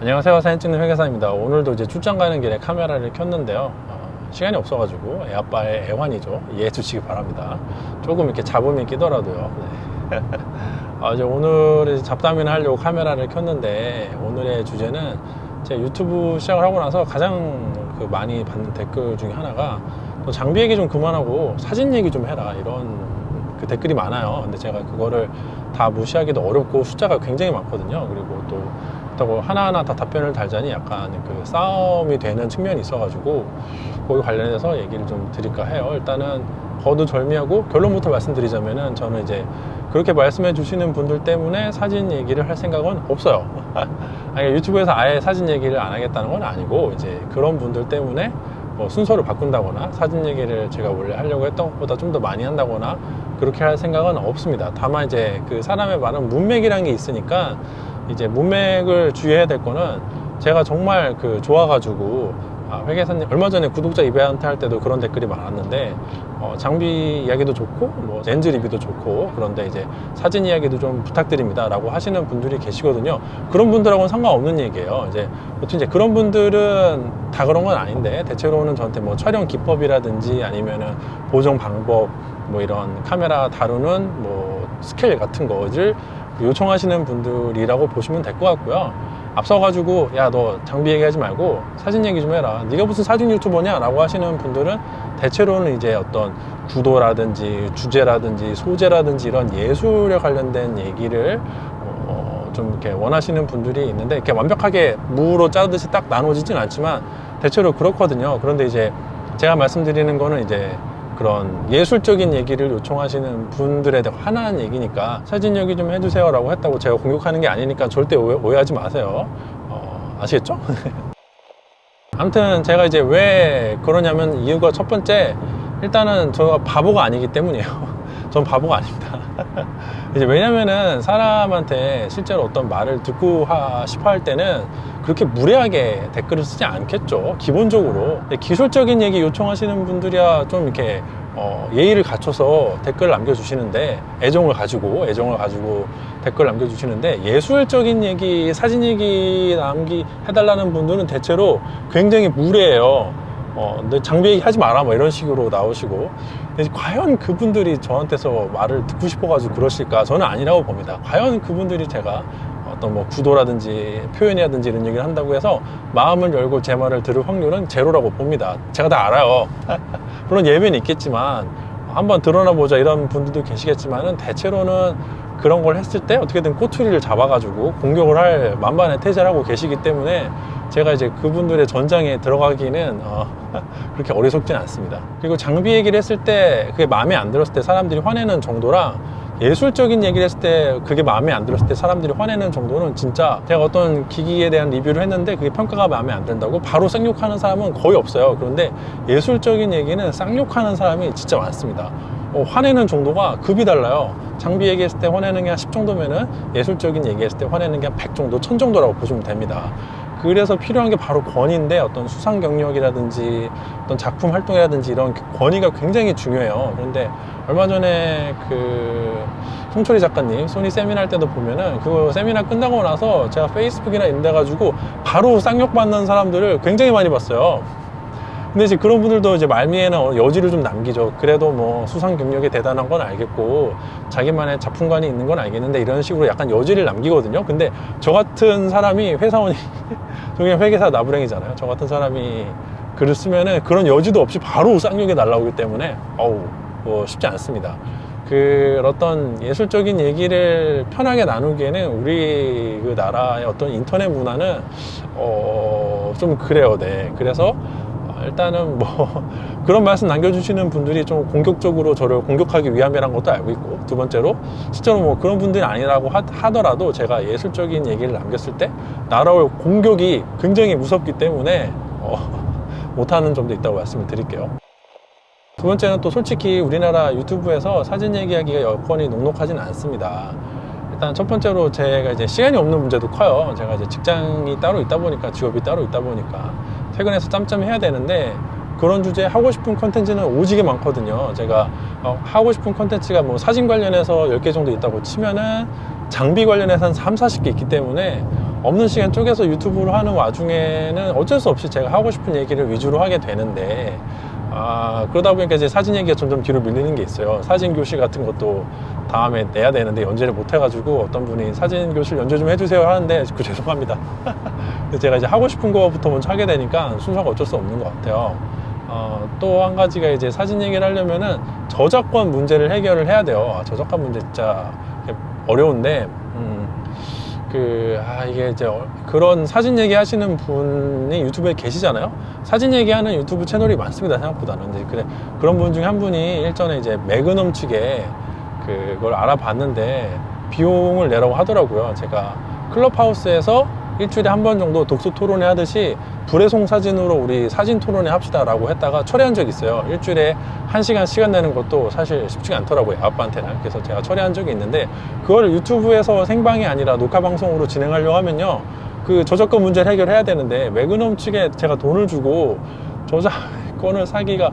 안녕하세요. 사진 찍는 회계사입니다. 오늘도 이제 출장 가는 길에 카메라를 켰는데요. 어, 시간이 없어가지고 애 아빠의 애환이죠. 이해해 주시기 바랍니다. 조금 이렇게 잡음이 끼더라도요. 네. 아, 이제 오늘 이제 잡담이나 하려고 카메라를 켰는데 오늘의 주제는 제 유튜브 시작을 하고 나서 가장 그 많이 받는 댓글 중에 하나가 너 장비 얘기 좀 그만하고 사진 얘기 좀 해라. 이런 그 댓글이 많아요. 근데 제가 그거를 다 무시하기도 어렵고 숫자가 굉장히 많거든요. 그리고 또 그렇다고 하나하나 다 답변을 달자니 약간 그 싸움이 되는 측면이 있어가지고 거기 관련해서 얘기를 좀 드릴까 해요. 일단은 거두절미하고 결론부터 말씀드리자면은 저는 이제 그렇게 말씀해 주시는 분들 때문에 사진 얘기를 할 생각은 없어요. 아니, 유튜브에서 아예 사진 얘기를 안 하겠다는 건 아니고 이제 그런 분들 때문에 뭐 순서를 바꾼다거나 사진 얘기를 제가 원래 하려고 했던 것보다 좀 더 많이 한다거나 그렇게 할 생각은 없습니다. 다만 이제 그 사람의 말은 문맥이라는 게 있으니까 이제 문맥을 주의해야 될 거는 제가 정말 그 좋아가지고 아, 회계사님 얼마 전에 구독자 이벤트 할 때도 그런 댓글이 많았는데 어, 장비 이야기도 좋고 뭐 렌즈 리뷰도 좋고 그런데 이제 사진 이야기도 좀 부탁드립니다 라고 하시는 분들이 계시거든요. 그런 분들하고는 상관없는 얘기예요. 이제 보통 이제 그런 분들은 다 그런 건 아닌데 대체로는 저한테 뭐 촬영 기법이라든지 아니면은 보정 방법 뭐 이런 카메라 다루는 뭐 스케일 같은 거를 요청하시는 분들이라고 보시면 될 것 같고요. 앞서가지고 야 너 장비 얘기하지 말고 사진 얘기 좀 해라. 네가 무슨 사진 유튜버냐?라고 하시는 분들은 대체로는 이제 어떤 구도라든지 주제라든지 소재라든지 이런 예술에 관련된 얘기를 어, 좀 이렇게 원하시는 분들이 있는데 이렇게 완벽하게 무로 자르듯이 딱 나눠지진 않지만 대체로 그렇거든요. 그런데 이제 제가 말씀드리는 거는 이제 그런 예술적인 얘기를 요청하시는 분들에 대해 화난 얘기니까 사진 얘기 좀 해주세요 라고 했다고 제가 공격하는 게 아니니까 절대 오해, 오해 하지 마세요. 어, 아시겠죠? 아무튼 제가 이제 왜 그러냐면 이유가 첫 번째 일단은 저가 바보가 아니기 때문이에요. 전 바보가 아닙니다. 이제 왜냐면은 사람한테 실제로 어떤 말을 듣고 하, 싶어 할 때는 그렇게 무례하게 댓글을 쓰지 않겠죠. 기본적으로. 기술적인 얘기 요청하시는 분들이야 좀 이렇게 어, 예의를 갖춰서 댓글을 남겨주시는데 애정을 가지고 애정을 가지고 댓글 남겨주시는데 예술적인 얘기 사진 얘기 남기 해달라는 분들은 대체로 굉장히 무례해요. 어, 너 장비 얘기 하지 마라 뭐 이런 식으로 나오시고. 근데 과연 그분들이 저한테서 말을 듣고 싶어가지고 그러실까? 저는 아니라고 봅니다. 과연 그분들이 제가 어떤 뭐 구도라든지 표현이라든지 이런 얘기를 한다고 해서 마음을 열고 제 말을 들을 확률은 제로라고 봅니다. 제가 다 알아요 물론 예외는 있겠지만 한번 드러나 보자 이런 분들도 계시겠지만은 대체로는 그런 걸 했을 때 어떻게든 꼬투리를 잡아가지고 공격을 할 만반의 태세를 하고 계시기 때문에 제가 이제 그분들의 전장에 들어가기는 어, 그렇게 어리석진 않습니다. 그리고 장비 얘기를 했을 때 그게 마음에 안 들었을 때 사람들이 화내는 정도랑 예술적인 얘기를 했을 때 그게 마음에 안 들었을 때 사람들이 화내는 정도는 진짜 제가 어떤 기기에 대한 리뷰를 했는데 그게 평가가 마음에 안 든다고 바로 쌍욕하는 사람은 거의 없어요. 그런데 예술적인 얘기는 쌍욕하는 사람이 진짜 많습니다. 어, 화내는 정도가 급이 달라요. 장비 얘기했을 때 화내는 게 한 10 정도면은 예술적인 얘기했을 때 화내는 게 한 100 정도, 1000 정도라고 보시면 됩니다. 그래서 필요한 게 바로 권위인데 어떤 수상 경력이라든지 어떤 작품 활동이라든지 이런 권위가 굉장히 중요해요. 그런데 얼마 전에 그 송철이 작가님 소니 세미나 할 때도 보면은 그 세미나 끝나고 나서 제가 페이스북이나 이런 데 가지고 바로 쌍욕 받는 사람들을 굉장히 많이 봤어요. 근데 이제 그런 분들도 이제 말미에는 여지를 좀 남기죠. 그래도 뭐 수상 경력이 대단한 건 알겠고 자기만의 작품관이 있는 건 알겠는데 이런 식으로 약간 여지를 남기거든요. 근데 저 같은 사람이 회사원이 저게 회계사 나부랭이잖아요. 저 같은 사람이 글을 쓰면은 그런 여지도 없이 바로 쌍욕이 날라오기 때문에 어우 뭐 쉽지 않습니다. 그 어떤 예술적인 얘기를 편하게 나누기에는 우리 그 나라의 어떤 인터넷 문화는 어 좀 그래요. 네. 그래서 일단은 뭐 그런 말씀 남겨주시는 분들이 좀 공격적으로 저를 공격하기 위함이란 것도 알고 있고 두 번째로 실제로 뭐 그런 분들이 아니라고 하, 더라도 제가 예술적인 얘기를 남겼을 때 날아올 공격이 굉장히 무섭기 때문에 어, 못하는 점도 있다고 말씀을 드릴게요. 두 번째는 또 솔직히 우리나라 유튜브에서 사진 얘기하기가 여건이 녹록하진 않습니다. 일단 첫 번째로 제가 이제 시간이 없는 문제도 커요. 제가 이제 직장이 따로 있다 보니까 직업이 따로 있다 보니까 퇴근해서 짬짬 해야 되는데 그런 주제 하고 싶은 컨텐츠는 오지게 많거든요. 제가 어, 하고 싶은 컨텐츠가 뭐 사진 관련해서 10개 정도 있다고 치면은 장비 관련해서 한 3, 40개 있기 때문에 없는 시간 쪼개서 유튜브를 하는 와중에는 어쩔 수 없이 제가 하고 싶은 얘기를 위주로 하게 되는데 아, 그러다 보니까 이제 사진 얘기가 점점 뒤로 밀리는 게 있어요. 사진 교실 같은 것도 다음에 내야 되는데 연재를 못 해가지고 어떤 분이 사진 교실 연재 좀 해주세요 하는데 그 죄송합니다. 제가 이제 하고 싶은 거부터 먼저 하게 되니까 순서가 어쩔 수 없는 것 같아요. 어, 또 한 가지가 이제 사진 얘기를 하려면은 저작권 문제를 해결을 해야 돼요. 아, 저작권 문제 진짜 어려운데, 음, 그, 아, 이게 이제 어- 그런 사진 얘기 하시는 분이 유튜브에 계시잖아요. 사진 얘기하는 유튜브 채널이 많습니다, 생각보다는. 이제 그래, 그런 분 중에 한 분이 일전에 이제 매그넘 측에 그걸 알아봤는데 비용을 내라고 하더라고요. 제가 클럽하우스에서 일주일에 한 번 정도 독서 토론회 하듯이 불회송 사진으로 우리 사진 토론회 합시다 라고 했다가 철회한 적이 있어요. 일주일에 한 시간 시간 내는 것도 사실 쉽지가 않더라고요. 아빠한테는. 그래서 제가 철회한 적이 있는데 그걸 유튜브에서 생방이 아니라 녹화 방송으로 진행하려고 하면요. 그 저작권 문제를 해결해야 되는데 매그넘 측에 제가 돈을 주고 저작권을 사기가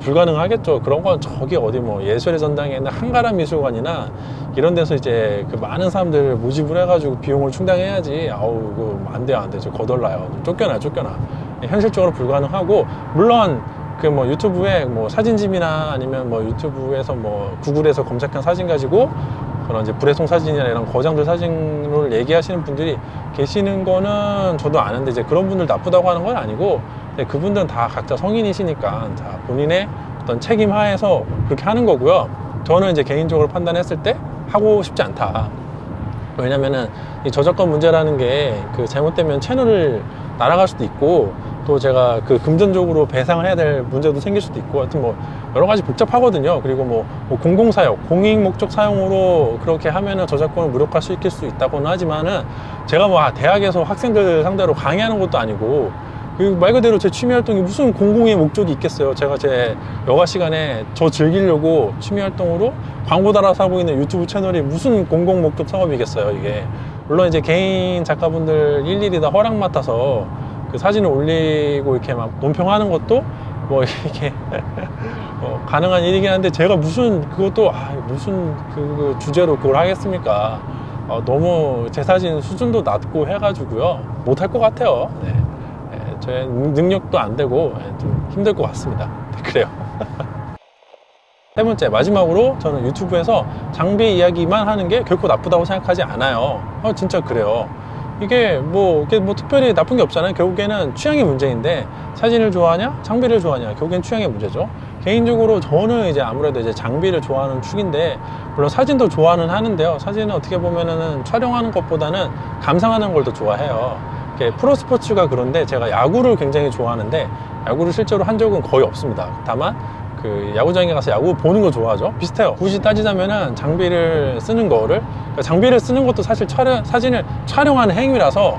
불가능하겠죠. 그런 건 저기 어디 뭐 예술의 전당에 있는 한가람 미술관이나 이런 데서 이제 그 많은 사람들을 모집을 해가지고 비용을 충당해야지. 아우, 그거 안 돼요, 안 돼. 저 거덜나요. 쫓겨나, 쫓겨나. 현실적으로 불가능하고, 물론 그 뭐 유튜브에 뭐 사진집이나 아니면 뭐 유튜브에서 뭐 구글에서 검색한 사진 가지고 그런 이제 불회송 사진이나 이런 거장들 사진을 얘기하시는 분들이 계시는 거는 저도 아는데 이제 그런 분들 나쁘다고 하는 건 아니고 그분들은 다 각자 성인이시니까 다 본인의 어떤 책임 하에서 그렇게 하는 거고요. 저는 이제 개인적으로 판단했을 때 하고 싶지 않다. 왜냐면은 이 저작권 문제라는 게 그 잘못되면 채널을 날아갈 수도 있고 또 제가 그 금전적으로 배상을 해야 될 문제도 생길 수도 있고 하여튼 뭐 여러 가지 복잡하거든요. 그리고 뭐, 뭐 공공사용, 공익 목적 사용으로 그렇게 하면은 저작권을 무력화 시킬 수 있다고는 하지만은 제가 뭐 아, 대학에서 학생들 상대로 강의하는 것도 아니고 그 말 그대로 제 취미 활동이 무슨 공공의 목적이 있겠어요. 제가 제 여가 시간에 저 즐기려고 취미 활동으로 광고 달아서 하고 있는 유튜브 채널이 무슨 공공 목적 사업이겠어요, 이게. 물론 이제 개인 작가분들 일일이 다 허락 맡아서 그 사진을 올리고 이렇게 막 논평하는 것도 뭐 이게 어, 가능한 일이긴 한데 제가 무슨 그것도 아, 무슨 그 주제로 그걸 하겠습니까? 어, 너무 제 사진 수준도 낮고 해가지고요 못할 것 같아요. 네. 예, 제 능력도 안 되고 예, 좀 힘들 것 같습니다. 네, 그래요. 세 번째 마지막으로 저는 유튜브에서 장비 이야기만 하는 게 결코 나쁘다고 생각하지 않아요. 어, 진짜 그래요. 이게 뭐, 이게 뭐 특별히 나쁜 게 없잖아요. 결국에는 취향의 문제인데 사진을 좋아하냐, 장비를 좋아하냐, 결국엔 취향의 문제죠. 개인적으로 저는 이제 아무래도 이제 장비를 좋아하는 축인데 물론 사진도 좋아는 하는데요. 사진은 어떻게 보면은 촬영하는 것보다는 감상하는 걸 더 좋아해요. 이렇게 프로 스포츠가 그런데 제가 야구를 굉장히 좋아하는데 야구를 실제로 한 적은 거의 없습니다. 다만 그 야구장에 가서 야구 보는 거 좋아하죠. 비슷해요. 굳이 따지자면은 장비를 쓰는 거를 그러니까 장비를 쓰는 것도 사실 촬영 사진을 촬영하는 행위라서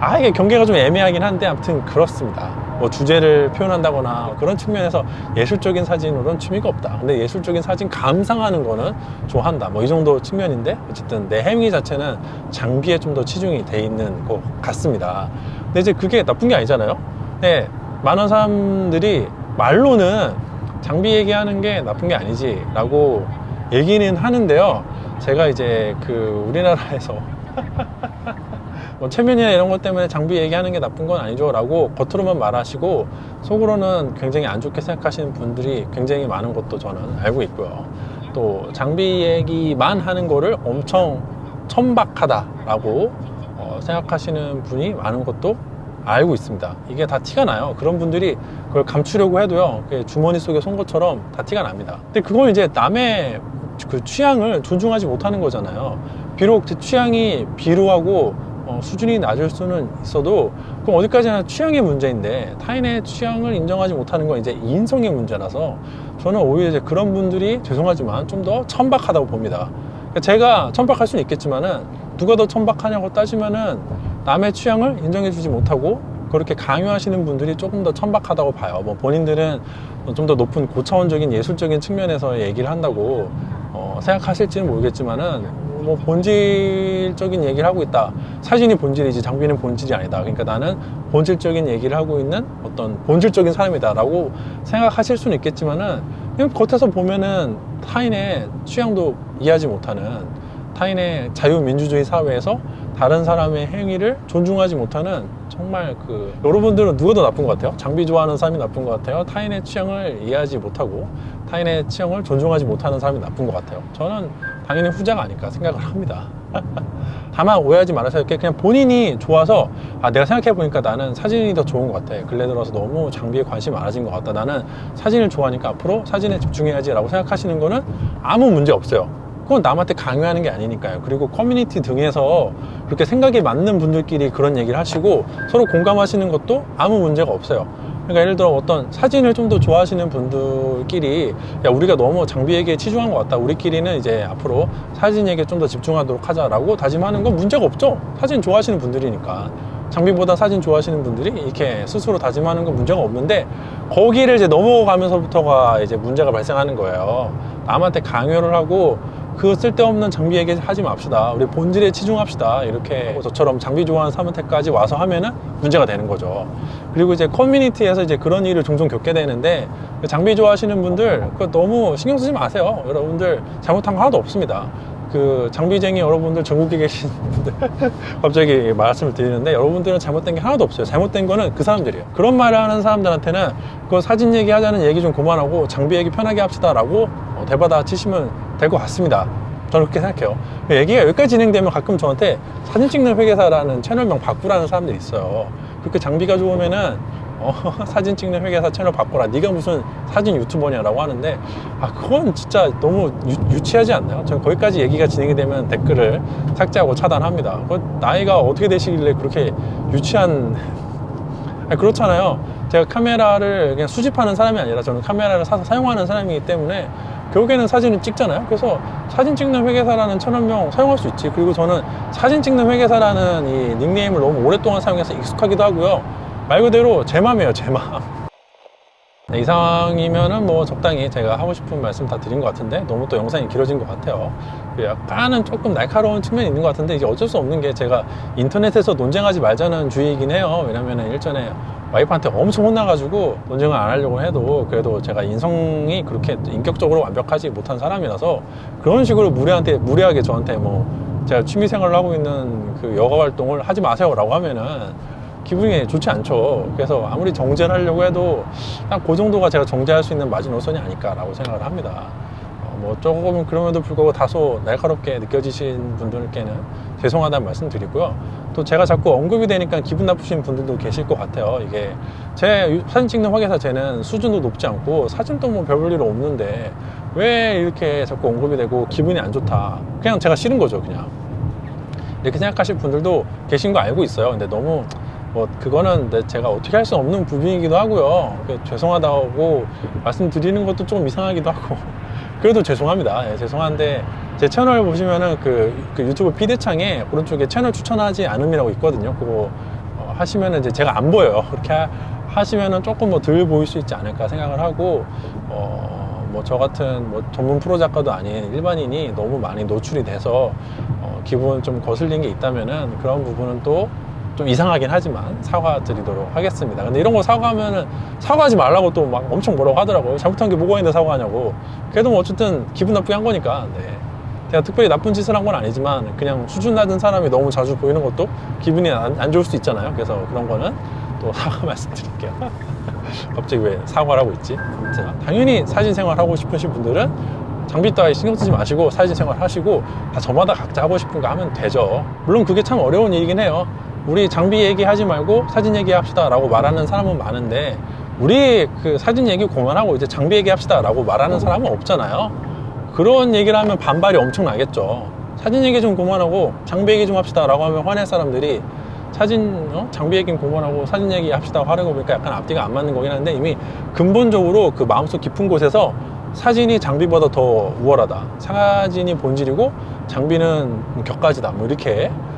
아 이게 경계가 좀 애매하긴 한데 아무튼 그렇습니다. 뭐 주제를 표현한다거나 그런 측면에서 예술적인 사진으로는 취미가 없다. 근데 예술적인 사진 감상하는 거는 좋아한다. 뭐 이 정도 측면인데 어쨌든 내 행위 자체는 장비에 좀 더 치중이 돼 있는 것 같습니다. 근데 이제 그게 나쁜 게 아니잖아요. 네, 많은 사람들이 말로는 장비 얘기하는 게 나쁜 게 아니지라고 얘기는 하는데요. 제가 이제 그 우리나라에서 뭐 체면이나 이런 것 때문에 장비 얘기하는 게 나쁜 건 아니죠 라고 겉으로만 말하시고 속으로는 굉장히 안 좋게 생각하시는 분들이 굉장히 많은 것도 저는 알고 있고요. 또 장비 얘기만 하는 거를 엄청 천박하다라고 어, 생각하시는 분이 많은 것도 알고 있습니다. 이게 다 티가 나요. 그런 분들이 그걸 감추려고 해도요, 그게 주머니 속에 쏜 것처럼 다 티가 납니다. 근데 그건 이제 남의 그 취향을 존중하지 못하는 거잖아요. 비록 제 취향이 비루하고 어, 수준이 낮을 수는 있어도 그럼 어디까지나 취향의 문제인데 타인의 취향을 인정하지 못하는 건 이제 인성의 문제라서 저는 오히려 이제 그런 분들이 죄송하지만 좀 더 천박하다고 봅니다. 그러니까 제가 천박할 수는 있겠지만은 누가 더 천박하냐고 따지면은 남의 취향을 인정해주지 못하고 그렇게 강요하시는 분들이 조금 더 천박하다고 봐요. 뭐 본인들은 좀 더 높은 고차원적인 예술적인 측면에서 얘기를 한다고 어, 생각하실지는 모르겠지만은 뭐 본질적인 얘기를 하고 있다. 사진이 본질이지 장비는 본질이 아니다. 그러니까 나는 본질적인 얘기를 하고 있는 어떤 본질적인 사람이다라고 생각하실 수는 있겠지만은 겉에서 보면은 타인의 취향도 이해하지 못하는 타인의 자유민주주의 사회에서 다른 사람의 행위를 존중하지 못하는 정말 그 여러분들은 누가 더 나쁜 것 같아요? 장비 좋아하는 사람이 나쁜 것 같아요? 타인의 취향을 이해하지 못하고 타인의 취향을 존중하지 못하는 사람이 나쁜 것 같아요. 저는 당연히 후자가 아닐까 생각을 합니다. 다만 오해하지 말아야 할게 그냥 본인이 좋아서 아 내가 생각해 보니까 나는 사진이 더 좋은 것 같아. 근래 들어서 너무 장비에 관심이 많아진 것 같다. 나는 사진을 좋아하니까 앞으로 사진에 집중해야지 라고 생각하시는 거는 아무 문제 없어요. 그건 남한테 강요하는 게 아니니까요. 그리고 커뮤니티 등에서 그렇게 생각이 맞는 분들끼리 그런 얘기를 하시고 서로 공감하시는 것도 아무 문제가 없어요 그러니까 예를 들어 어떤 사진을 좀 더 좋아하시는 분들끼리 야 우리가 너무 장비에게 치중한 것 같다. 우리끼리는 이제 앞으로 사진에게 좀 더 집중하도록 하자라고 다짐하는 건 문제가 없죠. 사진 좋아하시는 분들이니까. 장비보다 사진 좋아하시는 분들이 이렇게 스스로 다짐하는 건 문제가 없는데 거기를 이제 넘어가면서부터가 이제 문제가 발생하는 거예요. 남한테 강요를 하고 그 쓸데없는 장비 얘기 하지 맙시다. 우리 본질에 치중합시다. 이렇게 저처럼 장비 좋아하는 사람한테까지 와서 하면은 문제가 되는 거죠. 그리고 이제 커뮤니티에서 이제 그런 일을 종종 겪게 되는데 그 장비 좋아하시는 분들 그 너무 신경 쓰지 마세요. 여러분들 잘못한 거 하나도 없습니다. 그 장비쟁이 여러분들 전국에 계신 분들 갑자기 말씀을 드리는데 여러분들은 잘못된 게 하나도 없어요. 잘못된 거는 그 사람들이에요. 그런 말을 하는 사람들한테는 그 사진 얘기 하자는 얘기 좀 그만하고 장비 얘기 편하게 합시다 라고 어, 대받아 치시면 될 것 같습니다. 저는 그렇게 생각해요. 얘기가 여기까지 진행되면 가끔 저한테 사진 찍는 회계사라는 채널명 바꾸라는 사람들이 있어요. 그렇게 장비가 좋으면은 어, 사진 찍는 회계사 채널 바꿔라. 네가 무슨 사진 유튜버냐라고 하는데 아 그건 진짜 너무 유, 치하지 않나요? 저는 거기까지 얘기가 진행이 되면 댓글을 삭제하고 차단합니다. 그 나이가 어떻게 되시길래 그렇게 유치한 아니, 그렇잖아요. 제가 카메라를 그냥 수집하는 사람이 아니라 저는 카메라를 사서 사용하는 사람이기 때문에 결국에는 사진을 찍잖아요. 그래서 사진 찍는 회계사라는 천원명 사용할 수 있지. 그리고 저는 사진 찍는 회계사라는 이 닉네임을 너무 오랫동안 사용해서 익숙하기도 하고요. 말 그대로 제 맘이에요, 제 맘. 네, 이상이면은 뭐 적당히 제가 하고 싶은 말씀 다 드린 것 같은데 너무 또 영상이 길어진 것 같아요. 그 약간은 조금 날카로운 측면이 있는 것 같은데 이제 어쩔 수 없는 게 제가 인터넷에서 논쟁하지 말자는 주의이긴 해요. 왜냐면은 일전에 와이프한테 엄청 혼나가지고 논쟁을 안 하려고 해도 그래도 제가 인성이 그렇게 인격적으로 완벽하지 못한 사람이라서 그런 식으로 무례한테 무례하게 저한테 뭐 제가 취미 생활을 하고 있는 그 여가 활동을 하지 마세요라고 하면은 기분이 좋지 않죠. 그래서 아무리 정제를 하려고 해도 딱 그 정도가 제가 정제할 수 있는 마지노선이 아닐까라고 생각을 합니다. 어, 뭐 조금 그럼에도 불구하고 다소 날카롭게 느껴지신 분들께는 죄송하다는 말씀 드리고요. 또 제가 자꾸 언급이 되니까 기분 나쁘신 분들도 계실 것 같아요. 이게 제 사진 찍는 화계사 쟤는 수준도 높지 않고 사진도 뭐 별 볼 일 없는데 왜 이렇게 자꾸 언급이 되고 기분이 안 좋다. 그냥 제가 싫은 거죠, 그냥. 이렇게 생각하실 분들도 계신 거 알고 있어요. 근데 너무 뭐 그거는 제가 어떻게 할 수 없는 부분이기도 하고요. 죄송하다고 말씀드리는 것도 좀 이상하기도 하고 그래도 죄송합니다. 예, 죄송한데 제 채널 보시면은 그, 그 유튜브 피드창에 오른쪽에 채널 추천하지 않음이라고 있거든요. 그거 어, 하시면은 이제 제가 안 보여요. 그렇게 하시면은 조금 뭐 덜 보일 수 있지 않을까 생각을 하고 어 뭐 저 같은 뭐 전문 프로 작가도 아닌 일반인이 너무 많이 노출이 돼서 어 기분 좀 거슬린 게 있다면은 그런 부분은 또 좀 이상하긴 하지만 사과드리도록 하겠습니다. 근데 이런 거 사과하면은 사과하지 말라고 또 막 엄청 뭐라고 하더라고요. 잘못한 게 뭐가 있는데 사과하냐고. 그래도 뭐 어쨌든 기분 나쁘게 한 거니까. 네. 제가 특별히 나쁜 짓을 한 건 아니지만 그냥 수준 낮은 사람이 너무 자주 보이는 것도 기분이 안, 안 좋을 수 있잖아요. 그래서 그런 거는 또 사과 말씀드릴게요. 갑자기 왜 사과를 하고 있지? 아무튼 당연히 사진 생활 하고 싶으신 분들은 장비 따위 신경 쓰지 마시고 사진 생활 하시고 다 저마다 각자 하고 싶은 거 하면 되죠. 물론 그게 참 어려운 일이긴 해요. 우리 장비 얘기하지 말고 사진 얘기합시다 라고 말하는 사람은 많은데 우리 그 사진 얘기 그만하고 이제 장비 얘기합시다 라고 말하는 사람은 없잖아요. 그런 얘기를 하면 반발이 엄청 나겠죠. 사진 얘기 좀 그만하고 장비 얘기 좀 합시다 라고 하면 화낼 사람들이 사진, 어? 장비 얘기 그만하고 사진 얘기 합시다 하는 거 보니까 약간 앞뒤가 안 맞는 거긴 한데 이미 근본적으로 그 마음속 깊은 곳에서 사진이 장비보다 더 우월하다. 사진이 본질이고 장비는 격가지다. 뭐 이렇게 어,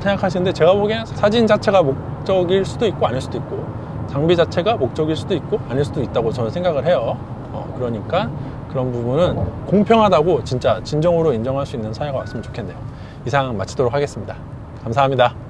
생각하시는데 제가 보기엔 사진 자체가 목적일 수도 있고 아닐 수도 있고 장비 자체가 목적일 수도 있고 아닐 수도 있다고 저는 생각을 해요. 어, 그러니까 그런 부분은 공평하다고 진짜 진정으로 인정할 수 있는 사회가 왔으면 좋겠네요. 이상 마치도록 하겠습니다. 감사합니다.